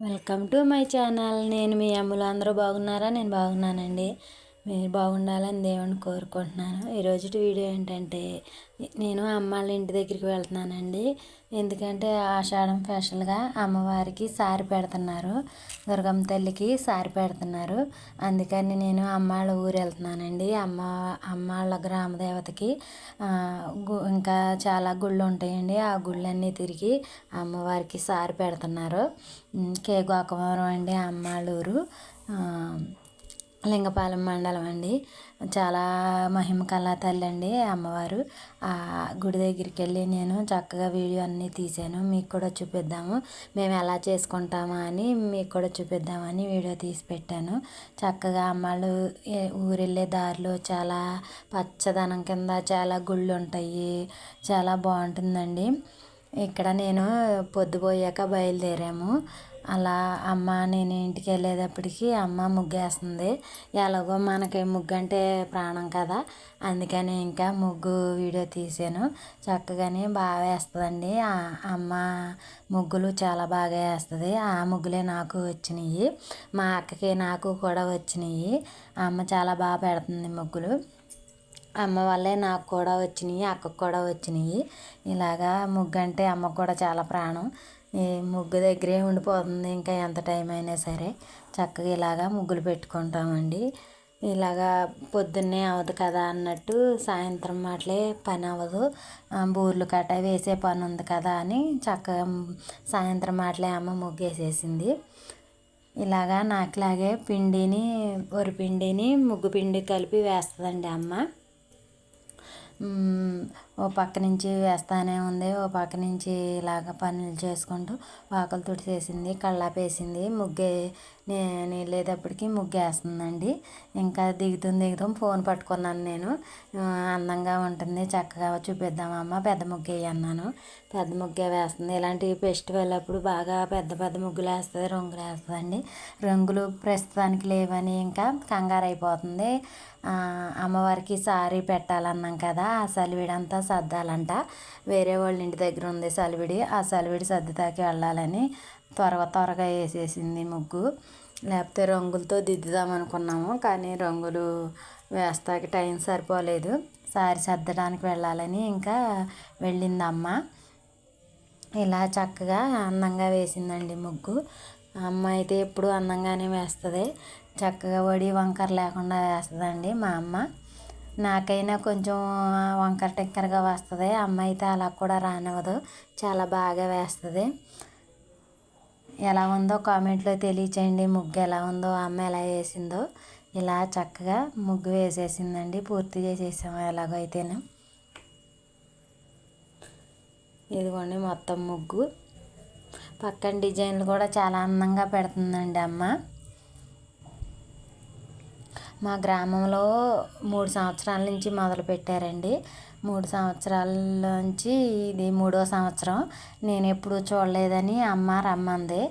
Welcome to my channel. నేను మీ అమ్ములు. అందరూ బాగున్నారా? నేను బాగున్నానండి. మీరు బాగుండాలని దేవుని కోరుకుంటున్నాను. ఈరోజు వీడియో ఏంటంటే నేను అమ్మ వాళ్ళ ఇంటి దగ్గరికి వెళ్తున్నానండి. ఎందుకంటే ఆషాఢం స్పెషల్గా అమ్మవారికి సారి పెడుతున్నారు. దుర్గమ్మ తల్లికి సారి పెడుతున్నారు. అందుకని నేను అమ్మ వాళ్ళ ఊరు వెళ్తున్నానండి. అమ్మ అమ్మ వాళ్ళ గ్రామ దేవతకి ఇంకా చాలా గుళ్ళు ఉంటాయండి. ఆ గుళ్ళన్నీ తిరిగి అమ్మవారికి సారి పెడుతున్నారు. కే గోకవరం అండి అమ్మాళ్ళూరు లింగపాలెం మండలం అండి. చాలా మహిమ కళా తల్లి అండి అమ్మవారు. ఆ గుడి దగ్గరికి వెళ్ళి నేను చక్కగా వీడియో అన్నీ తీసాను. మీకు కూడా చూపిద్దాము. మేము ఎలా చేసుకుంటామా అని మీకు కూడా చూపిద్దామని వీడియో తీసి పెట్టాను. చక్కగా అమ్మాళ్ళు ఊరు వెళ్ళే దారిలో చాలా పచ్చదనం కింద చాలా గుళ్ళు ఉంటాయి. చాలా బాగుంటుందండి. ఇక్కడ నేను పొద్దుపోయాక బయలుదేరాము. అలా అమ్మ నేను ఇంటికి వెళ్ళేటప్పటికి అమ్మ ముగ్గేస్తుంది. ఎలాగో మనకి ముగ్గు అంటే ప్రాణం కదా. అందుకని ఇంకా ముగ్గు వీడియో తీసాను. చక్కగానే బాగా వేస్తుందండి. అమ్మ ముగ్గులు చాలా బాగా వేస్తుంది. ఆ ముగ్గులే నాకు వచ్చినాయి. మా అక్కకి నాకు కూడా వచ్చినాయి. అమ్మ చాలా బాగా పెడుతుంది ముగ్గులు. అమ్మ వల్లే నాకు కూడా వచ్చినాయి అక్కకు కూడా వచ్చినాయి. ఇలాగా ముగ్గు అంటే అమ్మకు కూడా చాలా ప్రాణం. ముగ్గు దగ్గరే ఉండిపోతుంది. ఇంకా ఎంత టైం అయినా సరే చక్కగా ఇలాగా ముగ్గులు పెట్టుకుంటామండి. ఇలాగా పొద్దున్నే అవ్వదు కదా అన్నట్టు సాయంత్రం మాటలే పని అవ్వదు. బూర్లు కట్ట వేసే పని ఉంది కదా అని చక్కగా సాయంత్రం మాటలే అమ్మ ముగ్గేసేసింది. ఇలాగా నాకులాగే పిండిని వరిపిండిని ముగ్గు పిండి కలిపి వేస్తుందండి అమ్మ. ఓ పక్క నుంచి వేస్తానే ఉంది. ఓ పక్క నుంచి ఇలాగ పనులు చేసుకుంటూ వాకలు తుడిచేసింది కళ్ళాపేసింది. ముగ్గే నేను వెళ్ళేటప్పటికి ముగ్గేస్తుందండి. ఇంకా దిగుతుంది దిగుతాం ఫోన్ పట్టుకున్నాను నేను. అందంగా ఉంటుంది. చక్కగా చూపిద్దామమ్మ పెద్ద ముగ్గే అన్నాను. పెద్ద ముగ్గే వేస్తుంది. ఇలాంటి ఫెస్టివల్ అప్పుడు బాగా పెద్ద పెద్ద ముగ్గులు వేస్తుంది రంగులు వేస్తుందండి రంగులు ప్రస్తుతానికి లేవని ఇంకా కంగారు అయిపోతుంది అమ్మవారికి సారీ పెట్టాలన్నాం కదా ఆ సలివిడంతా సర్దాలంట. వేరే వాళ్ళ ఇంటి దగ్గర ఉంది సలివిడి. ఆ సలివిడి సర్దుతాకి వెళ్ళాలని త్వరగా త్వరగా వేసేసింది ముగ్గు. లేకపోతే రంగులతో దిద్దుదాం అనుకున్నాము కానీ రంగులు వేస్తాకి టైం సరిపోలేదు. సారి సర్దడానికి వెళ్ళాలని ఇంకా వెళ్ళింది అమ్మ ఇలా చక్కగా అందంగా వేసిందండి ముగ్గు. అమ్మ అయితే ఎప్పుడు అందంగానే వేస్తుంది. చక్కగా వడి వంకర లేకుండా వేస్తుందండి మా అమ్మ. నాకైనా కొంచెం వంకర టిక్కరగా వస్తుంది. అమ్మ అయితే అలా కూడా రానివ్వదు. చాలా బాగా వేస్తుంది. ఎలా ఉందో కామెంట్లో తెలియచేయండి. ముగ్గు ఎలా ఉందో అమ్మ ఎలా వేసిందో. ఇలా చక్కగా ముగ్గు వేసేసిందండి. పూర్తి చేసేసాము ఎలాగైతేనే ఇదిగోండి మొత్తం ముగ్గు. పక్కన డిజైన్లు కూడా చాలా అందంగా పెడుతుందండి అమ్మ. మా గ్రామంలో మూడు సంవత్సరాల నుంచి మొదలు పెట్టారండి మూడు సంవత్సరాల నుంచి ఇది మూడో సంవత్సరం. నేను ఎప్పుడు చూడలేదని అమ్మ రమ్మంది.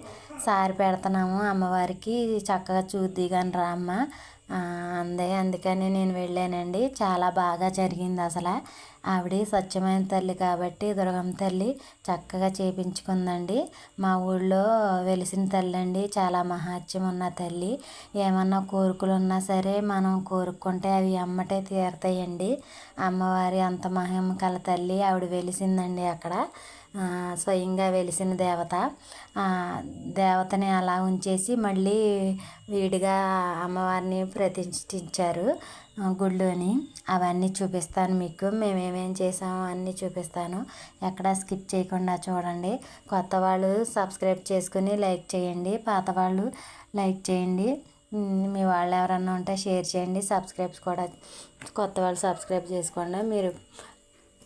సారి పెడుతున్నాము అమ్మవారికి చక్కగా చూద్ది కానీ రా అమ్మ. అందే అందుకని నేను వెళ్ళానండి. చాలా బాగా జరిగింది అసలు. ఆవిడ స్వచ్ఛమైన తల్లి కాబట్టి దుర్గమ్మ తల్లి చక్కగా చేపించుకుందండి. మా ఊళ్ళో వెలిసిన తల్లి అండి చాలా మహాత్యం ఉన్న తల్లి. ఏమన్నా కోరికలు ఉన్నా సరే మనం కోరుకుంటే అవి అమ్మటే తీరుతాయండి. అమ్మవారి అంత మహిమ కల తల్లి ఆవిడ వెలిసిందండి అక్కడ. స్వయంగా వెలిసిన దేవత. దేవతని అలా ఉంచేసి మళ్ళీ వీడిగా అమ్మవారిని ప్రతిష్ఠించారు. గుళ్ళోని అవన్నీ చూపిస్తాను మీకు. మేము చేసాము చేసామో అన్నీ చూపిస్తాను. ఎక్కడ స్కిప్ చేయకుండా చూడండి. కొత్త వాళ్ళు సబ్స్క్రైబ్ చేసుకుని లైక్ చేయండి. పాత వాళ్ళు లైక్ చేయండి. మీ వాళ్ళు ఎవరన్నా ఉంటే షేర్ చేయండి. సబ్స్క్రైబ్స్ కూడా కొత్త వాళ్ళు సబ్స్క్రైబ్ చేసుకోండి. మీరు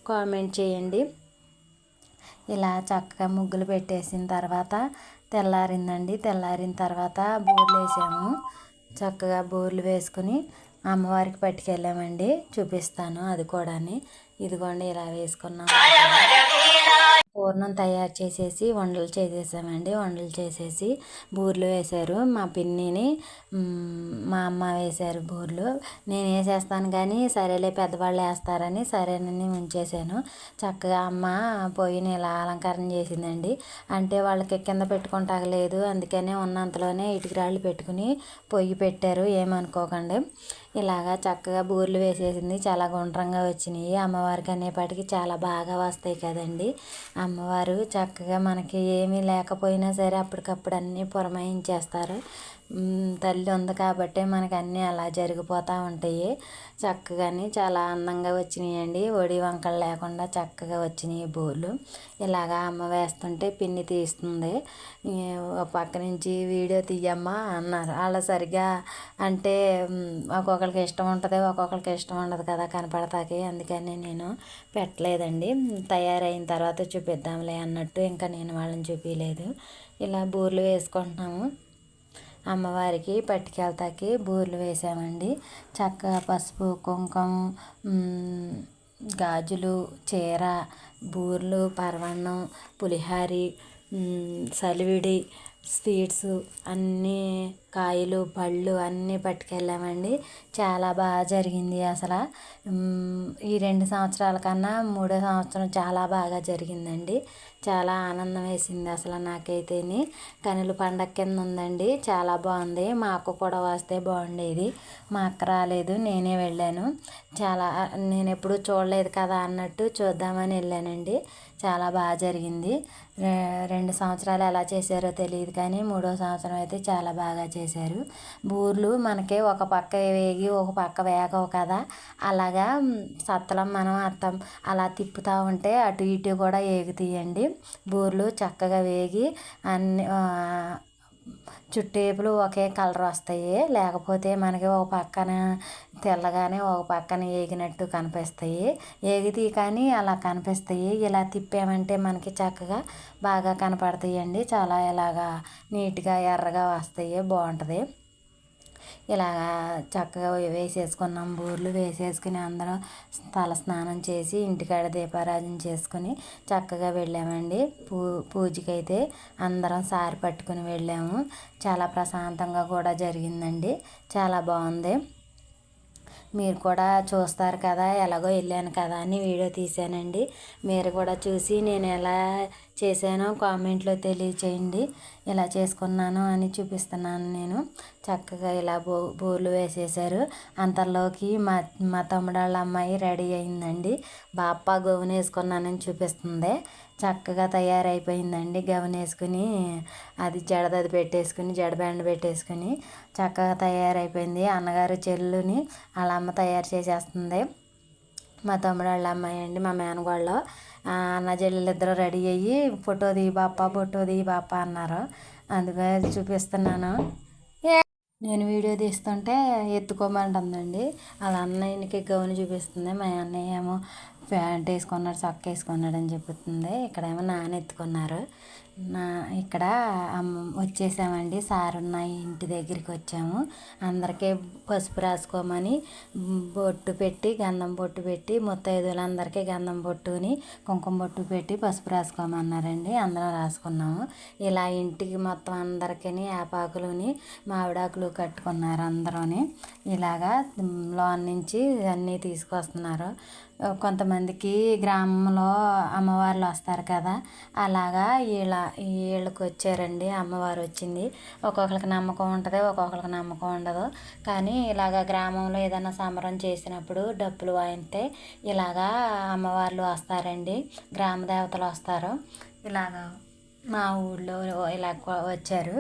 కామెంట్ చేయండి. ఇలా చక్కగా ముగ్గులు పెట్టేసిన తర్వాత తెల్లారిందండి. తెల్లారిన తర్వాత బోర్లు వేసాము చక్కగా బోర్లు వేసుకుని అమ్మవారికి పట్టుకెళ్ళామండి. చూపిస్తాను అది కూడా ఇదిగోండి ఇలా వేసుకున్నాం. పూర్ణం తయారు చేసేసి వండలు చేసేసామండి. వండలు చేసేసి బూరెలు వేశారు. మా పిన్నిని మా అమ్మ వేశారు బూరెలు. నేను వేసేస్తాను కానీ సరేలే పెద్దవాళ్ళు వేస్తారని సరేనని ఉంచేసాను చక్కగా అమ్మ పొయ్యిని ఇలా అలంకరణ చేసిందండి. అంటే వాళ్ళకి కింద పెట్టుకుంటాక లేదు అందుకనే ఉన్నంతలోనే ఇటుకరాళ్ళు పెట్టుకుని పొయ్యి పెట్టారు. ఏమనుకోకండి. ఇలాగా చక్కగా బూర్లు వేసేసింది. చాలా గుండ్రంగా వచ్చినాయి. అమ్మవారికి అనేపాటికి చాలా బాగా వస్తాయి కదండి. అమ్మవారు చక్కగా మనకి ఏమీ లేకపోయినా సరే అప్పటికప్పుడు అన్నీ పురమాయించేస్తారు. తల్లి ఉంది కాబట్టే మనకు అన్నీ అలా జరిగిపోతూ ఉంటాయి. చక్కగాని చాలా అందంగా వచ్చినాయండి. ఒడి వంకలు లేకుండా చక్కగా వచ్చినాయి బోర్లు. ఇలాగా అమ్మ వేస్తుంటే పిన్ని తీస్తుంది. పక్క నుంచి వీడియో తీయమ్మా అన్నారు. అలా సరిగ్గా అంటే ఒక్కొక్కరికి ఇష్టం ఉంటుంది ఒక్కొక్కరికి ఇష్టం ఉండదు కదా కనపడతాకి అందుకని నేను పెట్టలేదండి. తయారైన తర్వాత చూపిద్దాంలే అన్నట్టు ఇంకా నేను వాళ్ళని చూపించలేదు ఇలా బూర్లు వేసుకుంటున్నాము. అమ్మవారికి పట్టుకెళ్తాకి బూరెలు వేసామండి. చక్కగా పసుపు కుంకుమ గాజులు చీర బూరెలు పరమాన్నం పులిహారి సలివిడి స్వీట్స్ అన్నీ కాయలు పళ్ళు అన్నీ పట్టుకెళ్ళామండి. చాలా బాగా జరిగింది అసలు. ఈ రెండు సంవత్సరాల కన్నా మూడో సంవత్సరం చాలా బాగా జరిగిందండి. చాలా ఆనందం వేసింది అసలు నాకైతేని. కనుల పండగ కింద ఉందండి. చాలా బాగుంది. మా అక్క కూడా వస్తే బాగుండేది. మా అక్క రాలేదు. నేనే వెళ్ళాను. చాలా నేను ఎప్పుడూ చూడలేదు కదా అన్నట్టు చూద్దామని వెళ్ళానండి. చాలా బాగా జరిగింది. రెండు సంవత్సరాలు ఎలా చేశారో తెలియదు కానీ మూడో సంవత్సరం అయితే చాలా బాగా చేశారు. బూర్లు మనకి ఒక పక్క వేగి ఒక పక్క వేగవు కదా. అలాగా సత్తలం మనం అత్తం అలా తిప్పుతూ ఉంటే అటు ఇటు కూడా ఏగుతాయండి. బూర్లు చక్కగా వేగి అన్ని చుట్టేపులు ఒకే కలర్ వస్తాయి. లేకపోతే మనకి ఒక పక్కన తెల్లగానే ఒక పక్కన ఏగినట్టు కనిపిస్తాయి. ఏగితే కానీ అలా కనిపిస్తాయి. ఇలా తిప్పామంటే మనకి చక్కగా బాగా కనపడతాయండి. చాలా ఇలాగా నీట్గా ఎర్రగా వస్తాయి. బాగుంటుంది. ఇలాగా చక్కగా వేసేసుకున్నాం. బూర్లు వేసేసుకుని అందరం తల స్నానం చేసి ఇంటికాడ దీపారాధన చేసుకుని చక్కగా వెళ్ళామండి. పూ పూజకైతే అందరం సారి పట్టుకుని వెళ్ళాము. చాలా ప్రశాంతంగా కూడా జరిగిందండి. చాలా బాగుంది. మీరు కూడా చూస్తారు కదా ఎలాగో వెళ్ళాను కదా అని వీడియో తీశానండి. మీరు కూడా చూసి నేను ఎలా చేశానో కామెంట్లో తెలియచేయండి. ఇలా చేసుకున్నాను అని చూపిస్తున్నాను నేను. చక్కగా ఇలా బో బోర్లు వేసేసారు అంతలోకి మా మా తమ్ముడు వాళ్ళ అమ్మాయి రెడీ అయిందండి. బాప్ప గౌన్ వేసుకున్నానని చూపిస్తుంది. చక్కగా తయారైపోయిందండి గవన్ వేసుకుని అది జడదది పెట్టేసుకుని జడ బ్యాండ్ పెట్టేసుకుని చక్కగా తయారైపోయింది. అన్నగారు చెల్లుని వాళ్ళ అమ్మ తయారు చేసేస్తుంది. మా తమ్ముడు వాళ్ళ అమ్మాయి అండి మా మేనగోళ్ళు. అన్న చెల్లెలు ఇద్దరు రెడీ అయ్యి ఫోటో దిగి బాప్ప ఫోటో దిగి బాప్ప అన్నారు. అందుకే చూపిస్తున్నాను. నేను వీడియో తీస్తుంటే ఎత్తుకోమంటుందండి. వాళ్ళ అన్నయ్యకి గౌని చూపిస్తుంది మా అన్నయ్య ఏమో ప్యాంట్ వేసుకున్నాడు చొక్కా వేసుకున్నాడు అని చెబుతుంది ఇక్కడేమో నాన్న ఎత్తుకున్నారు. నా ఇక్కడ వచ్చేసామండి. సార్ ఉన్న ఇంటి దగ్గరికి వచ్చాము. అందరికీ పసుపు రాసుకోమని బొట్టు పెట్టి గంధం బొట్టు పెట్టి ముత్తైదులందరికీ గంధం బొట్టుని కుంకుమ బొట్టు పెట్టి పసుపు రాసుకోమన్నారండి. అందరం రాసుకున్నాము. ఇలా ఇంటికి మొత్తం అందరికీ ఆపాకులుని మామిడాకులు కట్టుకున్నారు అందరూని. ఇలాగా లోన్ నుంచి అన్నీ తీసుకొస్తున్నారు. కొంతమందికి గ్రామంలో అమ్మవార్లు వస్తారు కదా అలాగా వీళ్ళ వీళ్ళకి వచ్చారండి అమ్మవారు వచ్చింది. ఒక్కొక్కరికి నమ్మకం ఉంటుంది ఒక్కొక్కరికి నమ్మకం ఉండదు. కానీ ఇలాగ గ్రామంలో ఏదైనా సంబరం చేసినప్పుడు డప్పులు వాయితే ఇలాగా అమ్మవార్లు వస్తారండి గ్రామ దేవతలు వస్తారు. ఇలాగ మా ఊళ్ళో ఇలా వచ్చారు.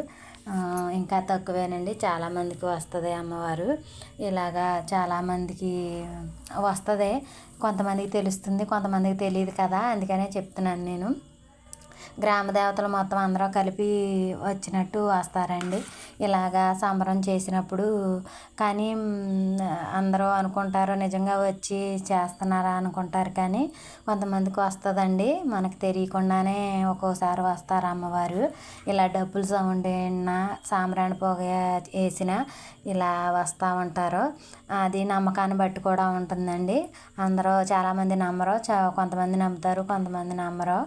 ఇంకా తక్కువేనండి చాలామందికి వస్తుంది అమ్మవారు. ఇలాగా చాలామందికి వస్తుంది. కొంతమందికి తెలుస్తుంది కొంతమందికి తెలియదు కదా అందుకనే చెప్తున్నాను నేను. గ్రామ దేవతలు మొత్తం అందరూ కలిపి వచ్చినట్టు వస్తారండి. ఇలాగా సంబరం చేసినప్పుడు. కానీ అందరూ అనుకుంటారు నిజంగా వచ్చి చేస్తున్నారా? అనుకుంటారు కానీ కొంతమందికి వస్తుందండి. మనకు తెలియకుండానే ఒక్కోసారి వస్తారు అమ్మవారు. ఇలా డబ్బులు సౌండ్ అయినా సాంబ్రాణి పొగ వేసిన ఇలా వస్తూ ఉంటారు. అది నమ్మకాన్ని బట్టి కూడా ఉంటుందండి. అందరూ చాలామంది నమ్మరు చా కొంతమంది నమ్ముతారు కొంతమంది నమ్మరు.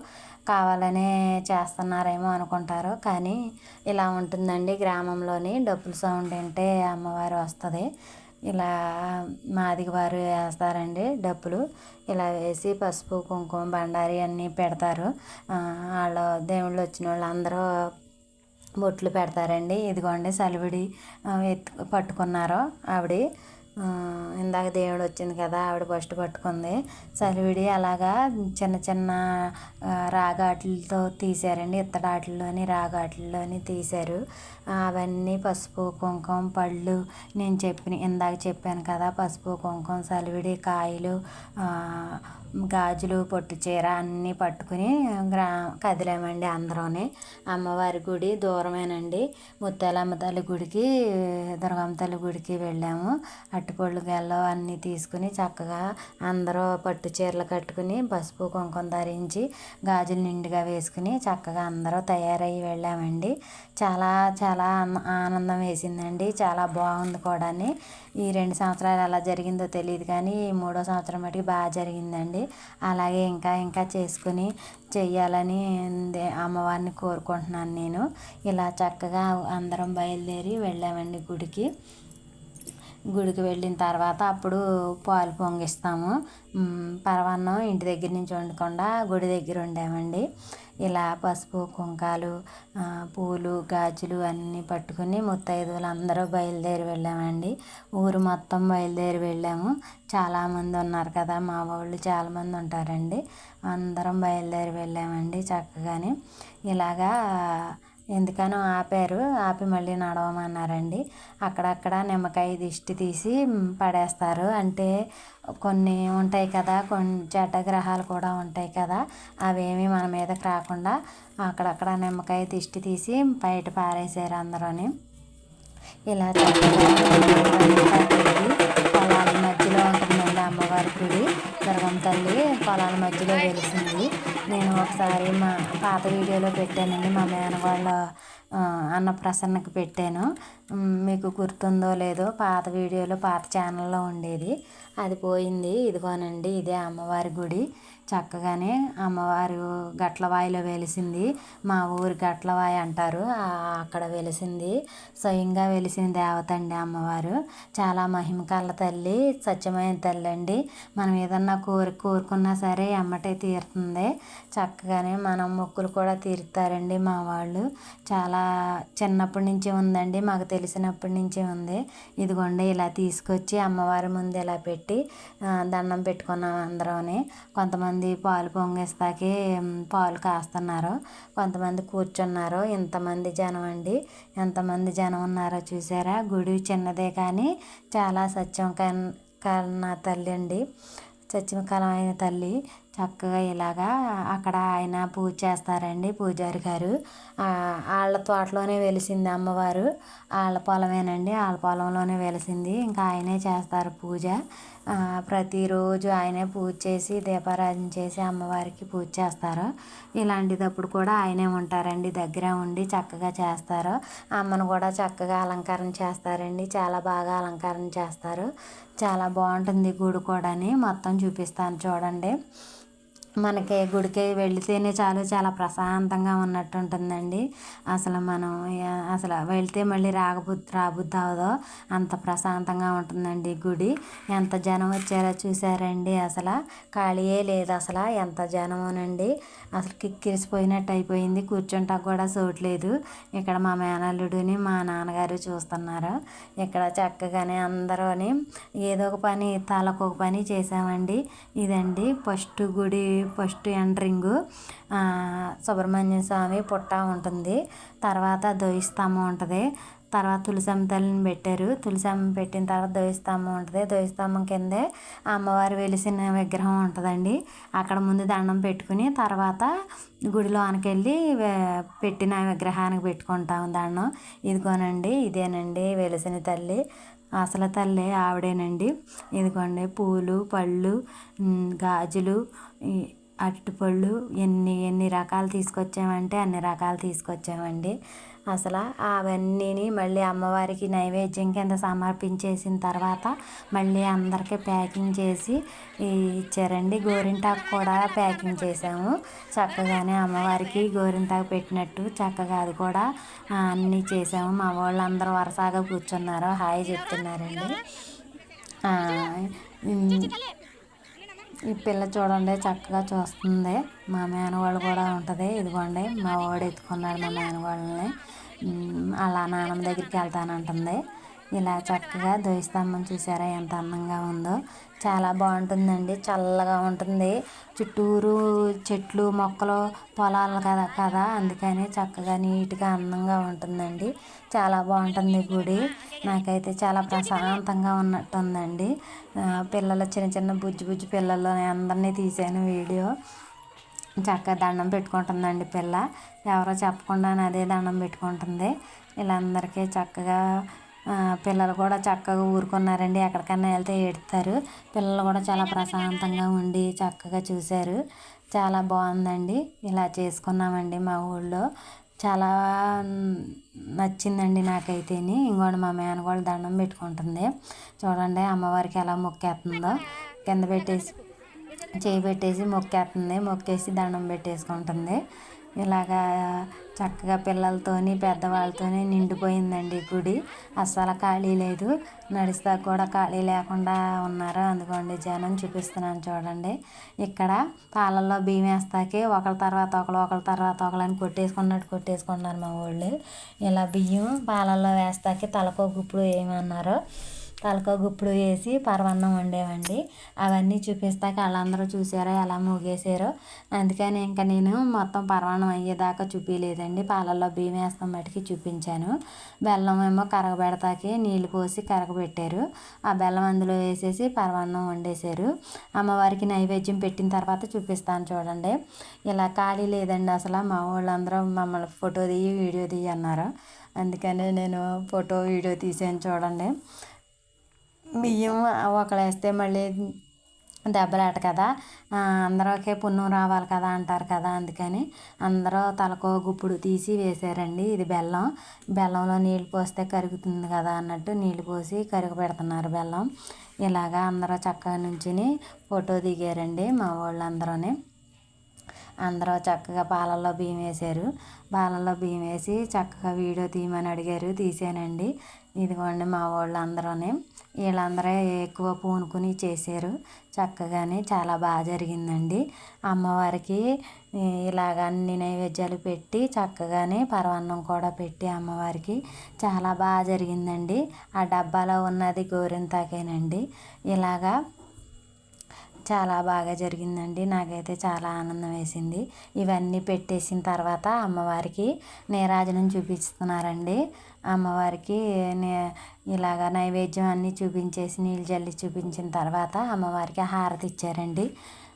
కావాలనే చేస్తున్నారేమో అనుకుంటారు. కానీ ఇలా ఉంటుందండి గ్రామంలోని డప్పుల సౌండ్ అంటే అమ్మవారు వస్తుంది. ఇలా మాదిగ వారు వేస్తారండి డప్పులు ఇలా వేసి పసుపు కుంకుమ బండారి అన్నీ పెడతారు. వాళ్ళు దేవుళ్ళు వచ్చిన వాళ్ళు అందరూ బొట్లు పెడతారండి. ఇదిగోండి సలివిడి ఎత్తు పట్టుకున్నారు ఆవిడ. ఇందాక దేవుడు వచ్చింది కదా ఆవిడ ఫస్ట్ పట్టుకుంది. సలివిడి అలాగా చిన్న చిన్న రాగాట్లతో తీశారండి. ఇత్తడాట్లలోని రాగాట్లలోని తీశారు. అవన్నీ పసుపు కుంకుమ పళ్ళు నేను చెప్పిన ఇందాక చెప్పాను కదా పసుపు కుంకుమ సలివిడి కాయలు గాజులు పొట్టు చీర అన్నీ పట్టుకుని గ్రా కదిలామండి అందరూని. అమ్మవారి గుడి దూరమేనండి. ముత్యాలమ్మ తల్లి గుడికి దుర్గమ్మ తల్లి గుడికి వెళ్ళాము. అట్టుపళ్ళు గెల్లో అన్నీ తీసుకుని చక్కగా అందరూ పట్టు చీరలు కట్టుకుని పసుపు కుంకుమ ధరించి గాజులు నిండుగా వేసుకుని చక్కగా అందరూ తయారయ్యి వెళ్ళామండి. చాలా చాలా చాలా ఆనందం వేసిందండి. చాలా బాగుంది కూడా ఈ రెండు సంవత్సరాలు ఎలా జరిగిందో తెలియదు కానీ ఈ మూడో సంవత్సరం మటుకు బాగా జరిగిందండి. అలాగే ఇంకా ఇంకా చేసుకుని చెయ్యాలని అమ్మవారిని కోరుకుంటున్నాను నేను. ఇలా చక్కగా అందరం బయలుదేరి వెళ్ళామండి గుడికి. గుడికి వెళ్ళిన తర్వాత అప్పుడు పాలు పొంగిస్తాము. పరవాన్నం ఇంటి దగ్గర నుంచి వండకుండా గుడి దగ్గర ఉండామండి ఇలా పసుపు కుంకాలు పూలు గాజులు అన్నీ పట్టుకుని ముత్తైదువులు అందరూ బయలుదేరి వెళ్ళామండి. ఊరు మొత్తం బయలుదేరి వెళ్ళాము. చాలామంది ఉన్నారు కదా మా వాళ్ళు చాలామంది ఉంటారండి. అందరం బయలుదేరి వెళ్ళామండి చక్కగానే. ఇలాగా ఎందుకనో ఆపారు. ఆపి మళ్ళీ నడవమన్నారండి. అక్కడక్కడ నిమ్మకాయ దిష్టి తీసి పడేస్తారు. అంటే కొన్ని ఉంటాయి కదా కొన్ని చెడ్డ గ్రహాలు కూడా ఉంటాయి కదా అవేమి మన మీదకి రాకుండా అక్కడక్కడ నిమ్మకాయ దిష్టి తీసి బయట పారేసారు అందరూని. ఇలా దుర్గమ్మ తల్లి పొలాల మధ్యలో వెలిసింది. నేను ఒకసారి మా పాత వీడియోలో పెట్టానండి. మా మేనవాళ్ళ అన్నప్రసన్నకు పెట్టాను. మీకు గుర్తుందో లేదో పాత వీడియోలో పాత ఛానల్లో ఉండేది. అది పోయింది. ఇదిగోనండి ఇదే అమ్మవారి గుడి. చక్కగానే అమ్మవారు గట్లవాయిలో వెలిసింది. మా ఊరి గట్లవాయి అంటారు. అక్కడ వెలిసింది. స్వయంగా వెలిసిన దేవత అండి అమ్మవారు. చాలా మహిమ కళ్ళ తల్లి సత్యమైన తల్లి అండి. మనం ఏదన్నా కోరి కోరుకున్నా సరే అమ్మటే తీరుతుంది. చక్కగానే మనం మొక్కులు కూడా తీరుతారండి మా వాళ్ళు. చాలా చిన్నప్పటి నుంచి ఉందండి మాకు తెలిసినప్పటి నుంచి ఉంది. ఇదిగోండి ఇలా తీసుకొచ్చి అమ్మవారి ముందు ఇలా పెట్టి దండం పెట్టుకున్నాం అందరం కొంతమంది కొంతమంది పాలు పొంగేస్తాకి పాలు కాస్తున్నారు. కొంతమంది కూర్చున్నారు. ఇంతమంది జనం అండి. ఎంతమంది జనం ఉన్నారో చూసారా? గుడి చిన్నదే కానీ చాలా సత్యం కన్నా తల్లి అండి. సత్యకరమైన తల్లి. చక్కగా ఇలాగా అక్కడ ఆయన పూజ చేస్తారండి పూజారి గారు. వాళ్ళ తోటలోనే వెలిసింది అమ్మవారు. వాళ్ళ పొలమేనండి. వాళ్ళ పొలంలోనే వెలిసింది. ఇంకా ఆయనే చేస్తారు పూజ. ప్రతిరోజు ఆయనే పూజ చేసి దీపారాధన చేసి అమ్మవారికి పూజ చేస్తారు. ఇలాంటిదప్పుడు కూడా ఆయనే ఉంటారండి. దగ్గర ఉండి చక్కగా చేస్తారు. అమ్మను కూడా చక్కగా అలంకరణ చేస్తారండి. చాలా బాగా అలంకరణ చేస్తారు. చాలా బాగుంటుంది గుడి కూడా మొత్తం చూపిస్తాను చూడండి. మనకి గుడికి వెళితేనే చాలు చాలా ప్రశాంతంగా ఉన్నట్టు ఉంటుందండి. అసలు మనం అసలు వెళితే మళ్ళీ రాబుద్ది రాబుద్ది అవదో అంత ప్రశాంతంగా ఉంటుందండి గుడి. ఎంత జనం వచ్చారో చూసారండి అసలు. ఖాళీయే లేదు అసలు. ఎంత జనమోనండి. అసలు కిక్కిరిసిపోయినట్టు అయిపోయింది. కూర్చుంటాకు కూడా చోట్లేదు ఇక్కడ మా మేనల్లుడిని మా నాన్నగారు చూస్తున్నారు. ఇక్కడ చక్కగానే అందరూని ఏదో ఒక పని తలకు ఒక పని చేసామండి ఇదండి ఫస్ట్ గుడి ఫస్ట్ ఎంట్రింగ్. సుబ్రహ్మణ్య స్వామి పుట్ట ఉంటుంది. తర్వాత ద్వైస్తంభం ఉంటుంది. తర్వాత తులసమ్మ తల్లిని పెట్టారు. తులసమ్మ పెట్టిన తర్వాత ద్వైస్తంభం ఉంటుంది. ద్వైస్తంభం కిందే అమ్మవారు వెలిసిన విగ్రహం ఉంటుందండి. అక్కడ ముందు దండం పెట్టుకుని తర్వాత గుడిలోనికి వెళ్ళి పెట్టిన విగ్రహానికి పెట్టుకుంటాం దండం. ఇదిగోనండి ఇదేనండి వెలిసిన తల్లి. అసలు తల్లి ఆవిడేనండి. ఇదిగోండి పూలు పళ్ళు గాజులు అరటిపళ్ళు ఎన్ని ఎన్ని రకాలు తీసుకొచ్చామంటే అన్ని రకాలు తీసుకొచ్చామండి. అసలు అవన్నీని మళ్ళీ అమ్మవారికి నైవేద్యం కింద సమర్పించేసిన తర్వాత మళ్ళీ అందరికీ ప్యాకింగ్ చేసి ఇచ్చారండి. గోరింటాకు కూడా ప్యాకింగ్ చేసాము చక్కగానే అమ్మవారికి గోరింటాకు పెట్టినట్టు చక్కగా అది కూడా అన్నీ చేసాము మా వాళ్ళందరూ వరుసగా కూర్చున్నారు. హాయ్ చెప్తున్నారండి. ఈ పిల్ల చూడండి చక్కగా చూస్తుంది. మా మేనవాళ్ళు కూడా ఉంటుంది. ఇదిగోండి మా వాడు ఎత్తుకున్నాడు మా మేనవాళ్ళని. అలా నాన్నమ్మ దగ్గరికి వెళ్తానంటుంది. ఇలా చక్కగా ద్వైస్తంభం చూసారా ఎంత అందంగా ఉందో. చాలా బాగుంటుందండి చల్లగా ఉంటుంది. చుట్టూరు చెట్లు మొక్కలు పొలాలు కదా కదా. అందుకని చక్కగా నీట్గా అందంగా ఉంటుందండి. చాలా బాగుంటుంది గుడి. నాకైతే చాలా ప్రశాంతంగా ఉన్నట్టుందండి. పిల్లలు చిన్న చిన్న బుజ్జి బుజ్జి పిల్లలు అందరినీ తీసాను వీడియో. చక్కగా దండం పెట్టుకుంటుందండి పిల్ల. ఎవరో చెప్పకుండా అదే దండం పెట్టుకుంటుంది. వీళ్ళందరికీ చక్కగా పిల్లలు కూడా చక్కగా ఊరుకున్నారండి. ఎక్కడికన్నా వెళ్తే ఏడుతారు. పిల్లలు కూడా చాలా ప్రశాంతంగా ఉండి చక్కగా చూశారు. చాలా బాగుందండి. ఇలా చేసుకున్నామండి మా ఊళ్ళో. చాలా నచ్చిందండి నాకైతేని. ఇంకోటి మా మేన కూడా దండం పెట్టుకుంటుంది. చూడండి అమ్మవారికి ఎలా మొక్కేస్తుందో. కింద పెట్టేసి చేయి పెట్టేసి మొక్కేస్తుంది మొక్కేసి దండం పెట్టేసుకుంటుంది. ఇలాగా చక్కగా పిల్లలతోని పెద్దవాళ్ళతోని నిండిపోయిందండి గుడి. అస్సలు ఖాళీ లేదు. నడుస్తా కూడా ఖాళీ లేకుండా ఉన్నారు. అందుకోండి జనం చూపిస్తున్నాను చూడండి. ఇక్కడ పాలల్లో బియ్యం వేస్తాకి ఒకరి తర్వాత ఒకరు ఒకళ్ళ తర్వాత ఒకళ్ళని కొట్టేసుకున్నట్టు కొట్టేసుకున్నారు మా వాళ్ళు ఇలా బియ్యం పాలల్లో వేస్తాకి తలకో గుప్పుడు ఏమన్నారో. తలకో గుప్పుడు వేసి పరవన్నం వండేవండి. అవన్నీ చూపిస్తాక వాళ్ళందరూ చూసారో ఎలా మూగేసారో అందుకని ఇంకా నేను మొత్తం పరవన్నం అయ్యేదాకా చూపించలేదండి పాలల్లో బియ్యం వేస్తాం మటుకి చూపించాను. బెల్లం ఏమో కరగబెడతాకి నీళ్ళు పోసి కరగబెట్టారు. ఆ బెల్లం అందులో వేసేసి పరవన్నం వండేశారు. అమ్మవారికి నైవేద్యం పెట్టిన తర్వాత చూపిస్తాను చూడండి. ఇలా ఖాళీ లేదండి అసలు. మా వాళ్ళందరూ మమ్మల్ని ఫోటో తీయి వీడియో తీయి అన్నారు. అందుకని నేను ఫోటో వీడియో తీసాను చూడండి. బియ్యం ఒకలేస్తే మళ్ళీ దెబ్బలాట కదా. అందరికీ పుణ్యం రావాలి కదా అంటారు కదా అందుకని అందరూ తలకో గుప్పుడు తీసి వేశారండి ఇది బెల్లం. బెల్లంలో నీళ్ళు పోస్తే కరుగుతుంది కదా అన్నట్టు నీళ్ళు పోసి కరుగు పెడుతున్నారు బెల్లం. ఇలాగా అందరూ చక్కగా నుంచుని ఫోటో దిగారండి మా వాళ్ళందరూనే. అందరూ చక్కగా పాలల్లో బియ్యం వేశారు. పాలల్లో బియ్యం వేసి చక్కగా వీడియో తీయమని అడిగారు. తీసానండి. ఇదిగోండి మా వాళ్ళు అందరూనే వీళ్ళందరూ ఎక్కువ పూనుకుని చేశారు. చక్కగానే చాలా బాగా జరిగిందండి. అమ్మవారికి ఇలాగ అన్ని నైవేద్యాలు పెట్టి చక్కగానే పరమాన్నం కూడా పెట్టి అమ్మవారికి చాలా బాగా జరిగిందండి. ఆ డబ్బాలో ఉన్నది గోరింతాకేనండి. ఇలాగా చాలా బాగా జరిగిందండి. నాకైతే చాలా ఆనందం వేసింది. ఇవన్నీ పెట్టేసిన తర్వాత అమ్మవారికి నీరాజనం చూపిస్తున్నారండి. అమ్మవారికి ఇలాగ నైవేద్యం అన్నీ చూపించేసి నీళ్ళు జల్లి చూపించిన తర్వాత అమ్మవారికి హారతి ఇచ్చారండి.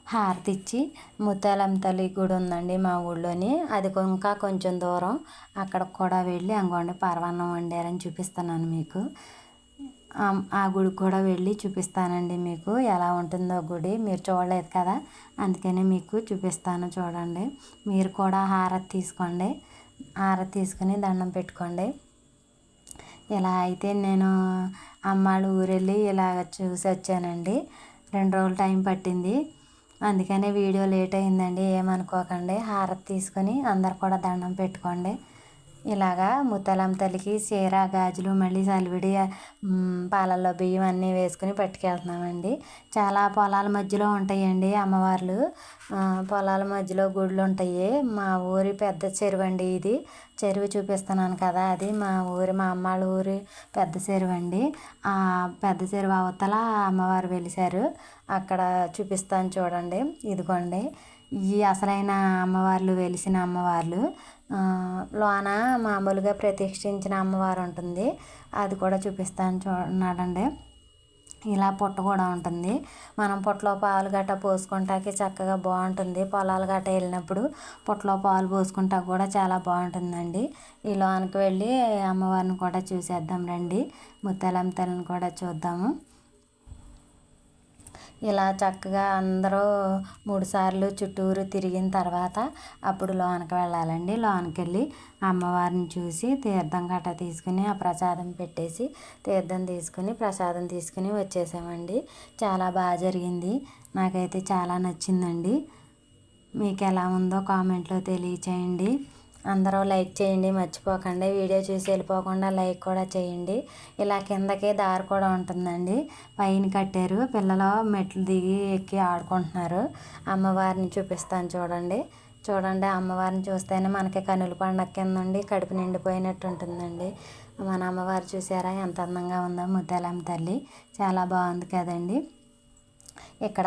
హారతి ఇచ్చి ముత్యాలం తల్లి గుడి ఉందండి మా ఊళ్ళోని. అది ఇంకా కొంచెం దూరం. అక్కడికి కూడా వెళ్ళి అంగోండి పర్వాన్నం వండారని చూపిస్తున్నాను మీకు. ఆ గుడికి కూడా వెళ్ళి చూపిస్తానండి మీకు. ఎలా ఉంటుందో గుడి మీరు చూడలేదు కదా? అందుకనే మీకు చూపిస్తాను చూడండి. మీరు కూడా హారతి తీసుకోండి. హారతి తీసుకుని దండం పెట్టుకోండి. ఇలా అయితే నేను అమ్మాళ్ళు ఊరెళ్ళి ఇలాగ చూసి వచ్చానండి. రెండు రోజులు టైం పట్టింది. అందుకనే వీడియో లేట్ అయిందండి. ఏమనుకోకండి. హారతి తీసుకొని అందరు కూడా దండం పెట్టుకోండి. ఇలాగా ముత్తలమ్మ తల్లికి చీర గాజులు మళ్ళీ సలివిడి పాలల్లో బియ్యం అన్నీ వేసుకుని పట్టుకెళ్తున్నామండి. చాలా పొలాల మధ్యలో ఉంటాయండి అమ్మవార్లు. పొలాల మధ్యలో గుళ్ళు ఉంటాయి. మా ఊరి పెద్ద చెరువు అండి ఇది. చెరువు చూపిస్తున్నాను కదా అది మా ఊరి మా అమ్మాళ్ళ ఊరి పెద్ద చెరువు అండి. ఆ పెద్ద చెరువు అవతల అమ్మవారు వెలిసారు అక్కడ చూపిస్తాను చూడండి ఇదిగోండి. ఈ అసలైన అమ్మవార్లు వెలిసిన అమ్మవార్లు. లోన మామూలుగా ప్రతిష్ఠించిన అమ్మవారు ఉంటుంది. అది కూడా చూపిస్తాను చూడండి ఇలా పుట్ట కూడా ఉంటుంది. మనం పొట్టలో పాలు గట్ట పోసుకుంటాకి చక్కగా బాగుంటుంది. పొలాలు గట్ట వెళ్ళినప్పుడు పొట్టలో పాలు పోసుకుంటా కూడా చాలా బాగుంటుందండి. ఈ లోనికి వెళ్ళి అమ్మవారిని కూడా చూసేద్దాం రండి. ముత్తాలమ్మ కూడా చూద్దాము. ఇలా చక్కగా అందరూ మూడు సార్లు చుట్టూరు తిరిగిన తర్వాత అప్పుడు లోనకి వెళ్ళాలండి. లోనకి వెళ్ళి అమ్మవారిని చూసి తీర్థం గట్ట తీసుకుని ఆ ప్రసాదం పెట్టేసి తీర్థం తీసుకుని ప్రసాదం తీసుకుని వచ్చేసామండి. చాలా బాగా జరిగింది. నాకైతే చాలా నచ్చిందండి. మీకు ఎలా ఉందో కామెంట్లో తెలియచేయండి. అందరూ లైక్ చేయండి మర్చిపోకండి. వీడియో చూసి వెళ్ళిపోకుండా లైక్ కూడా చేయండి. ఇలా కిందకి దారి కూడా ఉంటుందండి. పైన కట్టారు. పిల్లలు మెట్లు దిగి ఎక్కి ఆడుకుంటున్నారు. అమ్మవారిని చూపిస్తాను చూడండి. చూడండి అమ్మవారిని చూస్తేనే మనకి కనుల పండగ కింద ఉండి కడుపు నిండిపోయినట్టు ఉంటుందండి. మన అమ్మవారు చూసారా? ఎంత అందంగా ఉందో ముత్యాలమ్మ తల్లి. చాలా బాగుంది కదండి. ఇక్కడ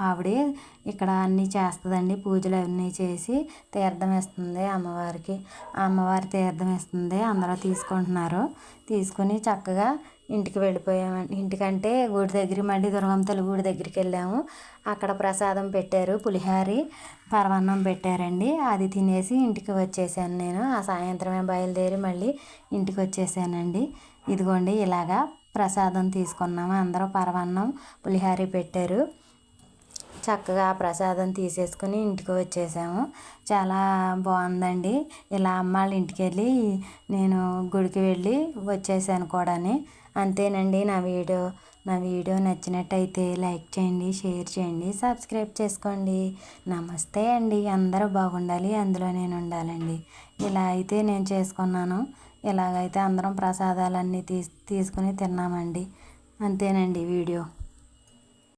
ఆవిడ ఇక్కడ అన్నీ చేస్తుందండి. పూజలు అవన్నీ చేసి తీర్థం ఇస్తుంది అమ్మవారికి. అమ్మవారి తీర్థం ఇస్తుంది అందరూ తీసుకుంటున్నారు. తీసుకుని చక్కగా ఇంటికి వెళ్ళిపోయామండి ఇంటికంటే గుడి దగ్గర మళ్ళీ దుర్గమ్మ తల్లి గుడి దగ్గరికి వెళ్ళాము. అక్కడ ప్రసాదం పెట్టారు పులిహారి పరమాన్నం పెట్టారండి. అది తినేసి ఇంటికి వచ్చేసాను నేను. ఆ సాయంత్రమే బయలుదేరి మళ్ళీ ఇంటికి వచ్చేసానండి. ఇదిగోండి ఇలాగా ప్రసాదం తీసుకున్నాము అందరూ పరవన్నం పులిహార పెట్టారు. చక్కగా ప్రసాదం తీసేసుకుని ఇంటికి వచ్చేసాము. చాలా బాగుందండి. ఇలా అమ్మాళ్ళ ఇంటికి వెళ్ళి నేను గుడికి వెళ్ళి వచ్చేసాను కూడాని. అంతేనండి. నా వీడియో నా వీడియో నచ్చినట్టయితే లైక్ చేయండి షేర్ చేయండి సబ్స్క్రైబ్ చేసుకోండి. నమస్తే అండి. అందరూ బాగుండాలి. అందులో నేను ఉండాలండి. ఇలా అయితే నేను చేసుకున్నాను. ఇలాగైతే అందరం ప్రసాదాలన్నీ తీసు తీసుకుని తిన్నామండి. అంతేనండి వీడియో.